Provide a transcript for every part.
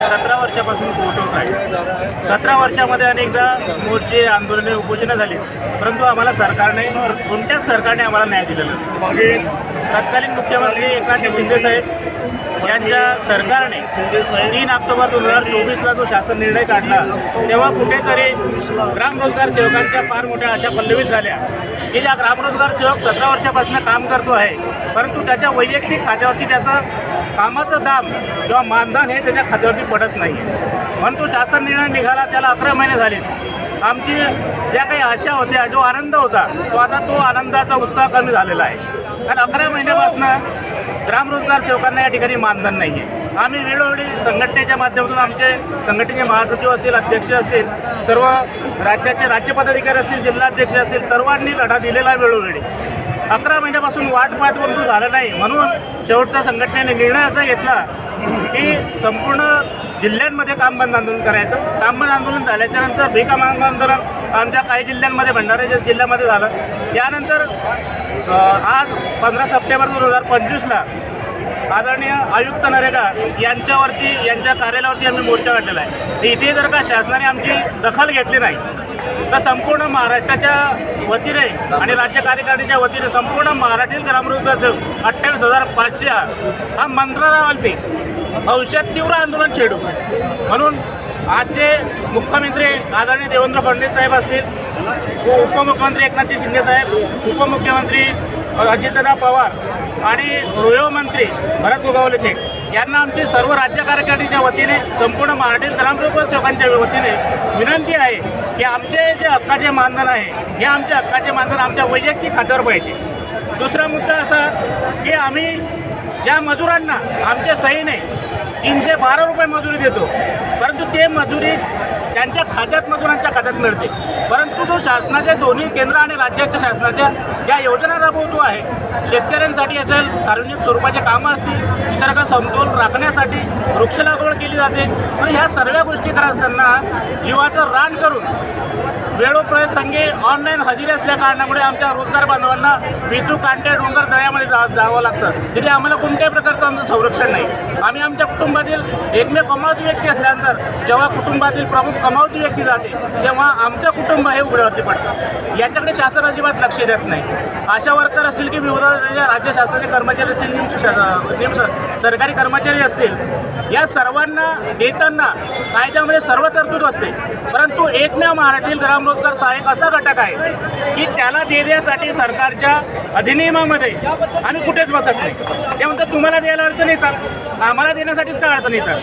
सतरा वर्षापासून पोहोचवत आहे सतरा वर्षामध्ये अनेकदा मोर्चे आंदोलने उपोषणं झाली परंतु आम्हाला सरकारने कोणत्याच सरकारने आम्हाला न्याय दिलेला नाही. तत्कालीन मुख्यमंत्री एकनाथ शिंदे साहेब यांच्या सरकारने तीन ऑक्टोबर दोन हजार चोवीसला जो शासन निर्णय काढला तेव्हा कुठेतरी ग्रामरोजगार सेवकांच्या फार मोठ्या अशा पल्लवीत झाल्या. की ज्या ग्रामरोजगार सेवक सतरा वर्षापासून काम करतो आहे परंतु त्याच्या वैयक्तिक खात्यावरती त्याचं कामाचं दाम किंवा मानधन हे त्याच्या खात्यावरती पडत नाही. म्हणून तो शासन निर्णय निघाला त्याला अकरा महिने झाले आमची ज्या काही आशा होत्या जो आनंद होता तो आता तो आनंदाचा उत्साह कमी झालेला आहे. कारण अकरा महिन्यापासून ग्रामरोजगार सेवकांना या ठिकाणी मानधन नाही आहे आम्ही वेळोवेळी संघटनेच्या माध्यमातून आमचे संघटनेचे महासचिव असतील अध्यक्ष असतील सर्व राज्याचे राज्य पदाधिकारी असतील जिल्हाध्यक्ष असतील सर्वांनी लढा दिलेला आहे वेळोवेळी. अकरा महिन्यापासून वाट पाहत परंतु झालं नाही. म्हणून शेवटच्या संघटनेने निर्णय असा घेतला की संपूर्ण जिल्ह्यांमध्ये काम बंद आंदोलन करायचं. काम बंद आंदोलन झाल्याच्यानंतर बेकाम आंदोलन आमच्या काही जिल्ह्यांमध्ये भंडारा जिल्ह्यामध्ये झालं यानंतर आज पंधरा सप्टेंबर दोन हजार पंचवीसला आदरणीय आयुक्त नरेगा यांच्यावरती यांच्या कार्यालयावरती आम्ही मोर्चा काढलेला आहे. इथे जर का शासनाने आमची दखल घेतली नाही तर संपूर्ण महाराष्ट्राच्या वतीने आणि राज्य कार्यकारिणीच्या वतीने संपूर्ण महाराष्ट्रीय ग्रामरोजगार अठ्ठावीस हजार पाचशे हा मंत्रालयावरती औषध तीव्र आंदोलन छेडू. म्हणून आजचे मुख्यमंत्री आदरणीय देवेंद्र फडणवीस साहेब असतील उपमुख्यमंत्री एकनाथजी शिंदे साहेब उपमुख्यमंत्री अजितदादा पवार आणि गृहमंत्री भरत गोगावले शेख यांना आमची सर्व राज्य कार्यकारिणीच्या वतीने संपूर्ण मराठी ग्रामरोजगार सेवकांच्या वतीने विनंती आहे की आमचे जे हक्काचे मानधन आहे हे आमचे हक्काचे मानधन आमच्या वैयक्तिक खात्यावर पाहिजे. दुसरा मुद्दा असा की आम्ही ज्या मजुरांना आमच्या सहीने तीनशे बारा रुपये मजुरी देतो. परंतु ते मजुरी त्यांच्या खात्यात मजुरांच्या खात्यात मिळते. परंतु जो शासनाच्या दोन्ही केंद्र आणि राज्याच्या शासनाच्या ज्या योजना राबवतो आहे शेतकऱ्यांसाठी असेल सार्वजनिक स्वरूपाचे कामं असतील निसर्ग समतोल राखण्यासाठी वृक्ष लागवड केली जाते. पण ह्या सर्व गोष्टी करत असताना जीवाचं रान करून वेळोप्रसंगी ऑनलाईन हजेरी असल्या कारणामुळे आमच्या रोजगार बांधवांना विचू कांटे डोंगर दळ्यामध्ये जा जावं लागतं. तिथे आम्हाला कोणत्याही प्रकारचं आमचं संरक्षण नाही. आम्ही आमच्या कुटुंबातील एकमेव कमावती व्यक्ती असल्यानंतर जेव्हा कुटुंबातील प्रमुख कमावती व्यक्ती जाते तेव्हा आमचं कुटुंब हे उघड्यावरती पडतं. याच्याकडे शासन अजिबात लक्ष देत नाही. आशा वर्कर असतील की विविध राज्य शासनाचे कर्मचारी असतील निम- निम सरकारी कर्मचारी असतील या सर्वांना देताना कायद्यामध्ये सर्व तरतूद असते. परंतु एकमेव महाराष्ट्रीय ग्रामरोजगार सहाय्यक असा घटक आहे की त्याला देण्यासाठी सरकारच्या अधिनियमामध्ये आम्ही कुठेच बसत नाही. ते म्हणतात तुम्हाला द्यायला अडचण येतात. आम्हाला देण्यासाठीच का अडचण येतात?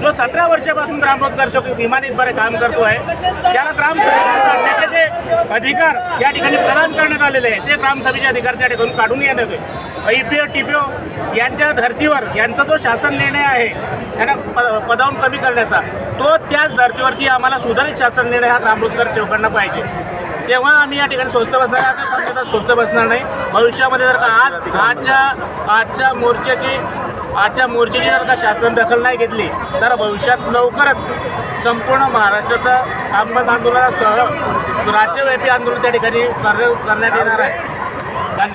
जो सतरा वर्षापासून ग्रामरोजगार विमानित बरेच काम करतो आहे. त्याला ग्रामसभेत काढण्याचे जे अधिकार या ठिकाणी प्रदान करण्यात आलेले आहे ते ग्रामसभेचे अधिकार त्या ठिकाणी काढून येण्यात येते E P O T P O यांच्या धर्तीवर यांचा जो शासन निर्णय आहे त्यांना प पदावून कमी करण्याचा तो त्याच धर्तीवरती आम्हाला सुधारित शासन निर्णय हा ग्रामरोजगार सेवकांना पाहिजे. तेव्हा आम्ही या ठिकाणी स्वस्त बसणार आहे. स्वस्त बसणार नाही. भविष्यामध्ये जर का आज आजच्या आजच्या मोर्चाची आजच्या मोर्चेची जर का शासन दखल नाही घेतली तर भविष्यात लवकरच संपूर्ण महाराष्ट्राचा कामगार आंदोलनासह राज्यव्यापी आंदोलन त्या ठिकाणी कार्य करण्यात येणार आहे.